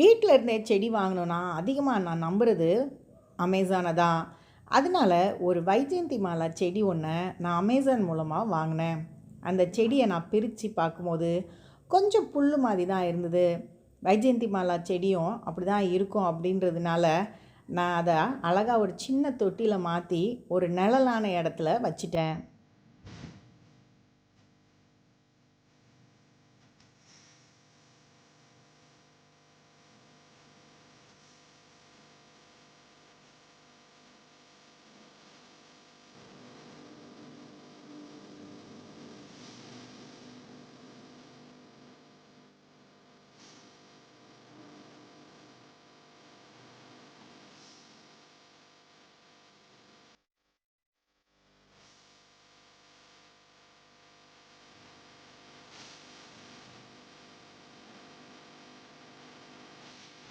வீட்டில் இருந்தே செடி வாங்கினோன்னா அதிகமாக நான் நம்புறது அமேசானை தான் அதனால ஒரு வைஜெயந்தி மாலா செடி ஒன்று நான் அமேசான் மூலமாக வாங்கினேன். அந்த செடியை நான் பிரித்து பார்க்கும்போது கொஞ்சம் புல் மாதிரி தான் இருந்தது. வைஜெயந்தி மாலா செடியும் அப்படி தான் இருக்கும் அப்படின்றதுனால நான் அதை அழகாக ஒரு சின்ன தொட்டியில் மாற்றி ஒரு நிழலான இடத்துல வச்சிட்டேன்.